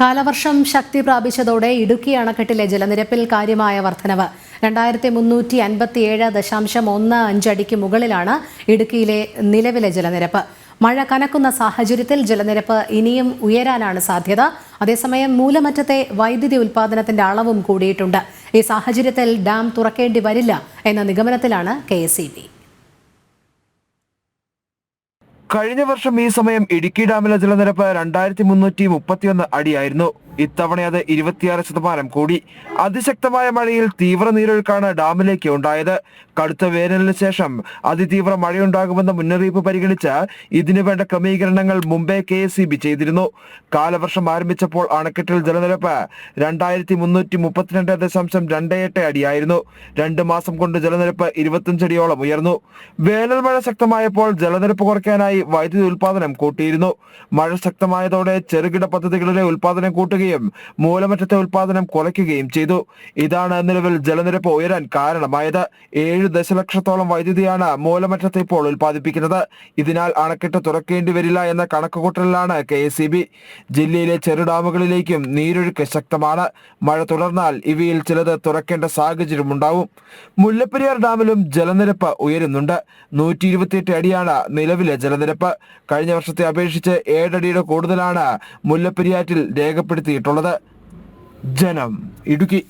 കാലവർഷം ശക്തി പ്രാപിച്ചതോടെ ഇടുക്കി അണക്കെട്ടിലെ ജലനിരപ്പിൽ കാര്യമായ വർധനവ്. രണ്ടായിരത്തി മുന്നൂറ്റി അൻപത്തിയേഴ് ദശാംശം ഒന്ന് അഞ്ചടിക്ക് മുകളിലാണ് ഇടുക്കിയിലെ നിലവിലെ ജലനിരപ്പ്. മഴ കനക്കുന്ന സാഹചര്യത്തിൽ ജലനിരപ്പ് ഇനിയും ഉയരാനാണ് സാധ്യത. അതേസമയം മൂലമറ്റത്തെ വൈദ്യുതി ഉൽപ്പാദനത്തിന്റെ അളവും കൂടിയിട്ടുണ്ട്. ഈ സാഹചര്യത്തിൽ ഡാം തുറക്കേണ്ടി വരില്ല എന്ന നിഗമനത്തിലാണ് കെ കഴിഞ്ഞ വർഷം ഈ സമയം ഇടുക്കി ഡാമിലെ ജലനിരപ്പ് രണ്ടായിരത്തി മുന്നൂറ്റി മുപ്പത്തിയൊന്ന് അടിയായിരുന്നു. ഇത്തവണ അത് ഇരുപത്തിയാറ് ശതമാനം കൂടി. അതിശക്തമായ മഴയിൽ തീവ്ര നീരൊഴുക്കാണ് ഡാമിലേക്ക് ഉണ്ടായത്. കടുത്ത വേനലിന് ശേഷം അതിതീവ്ര മഴയുണ്ടാകുമെന്ന മുന്നറിയിപ്പ് പരിഗണിച്ച് ഇതിനു വേണ്ട ക്രമീകരണങ്ങൾ മുംബൈ കെ എസ് ചെയ്തിരുന്നു. കാലവർഷം ആരംഭിച്ചപ്പോൾ അണക്കെട്ടിൽ ജലനിരപ്പ് രണ്ടായിരത്തി മുന്നൂറ്റി മുപ്പത്തിരണ്ട് ദശാംശം രണ്ട് എട്ട് അടിയായിരുന്നു. രണ്ട് മാസം കൊണ്ട് ജലനിരപ്പ് ഇരുപത്തിയഞ്ചടിയോളം ഉയർന്നു. വേനൽ മഴ ശക്തമായപ്പോൾ ജലനിരപ്പ് കുറയ്ക്കാനായി വൈദ്യുതി ഉൽപാദനം കൂട്ടിയിരുന്നു. മഴ ശക്തമായതോടെ ചെറുകിട പദ്ധതികളിലെ ഉൽപാദനം കൂട്ടുകയും മൂലമറ്റത്തെ ഉൽപാദനം കുറയ്ക്കുകയും ചെയ്തു. ഇതാണ് നിലവിൽ ജലനിരപ്പ് ഉയരാൻ കാരണമായത്. ഏഴ് ദശലക്ഷത്തോളം വൈദ്യുതിയാണ് മൂലമറ്റത്തെ ഇപ്പോൾ ഉൽപ്പാദിപ്പിക്കുന്നത്. ഇതിനാൽ അണക്കെട്ട് തുറക്കേണ്ടി വരില്ല എന്ന കണക്കുകൂട്ടലിലാണ് കെ എസ് ജില്ലയിലെ ചെറുഡാമുകളിലേക്കും നീരൊഴുക്ക് ശക്തമാണ്. മഴ തുടർന്നാൽ ഇവയിൽ ചിലത് തുറക്കേണ്ട സാഹചര്യമുണ്ടാവും. മുല്ലപ്പെരിയാർ ഡാമിലും ജലനിരപ്പ് ഉയരുന്നുണ്ട്. നൂറ്റി ഇരുപത്തിയെട്ട് അടിയാണ് നിലവിലെ ജലനിരപ്പ്. കഴിഞ്ഞ വർഷത്തെ അപേക്ഷിച്ച് ഏഴടിയുടെ കൂടുതലാണ് മുല്ലപ്പെരിയാറ്റിൽ രേഖപ്പെടുത്തിയിട്ടുള്ളത്. ജനം ഇടുക്കി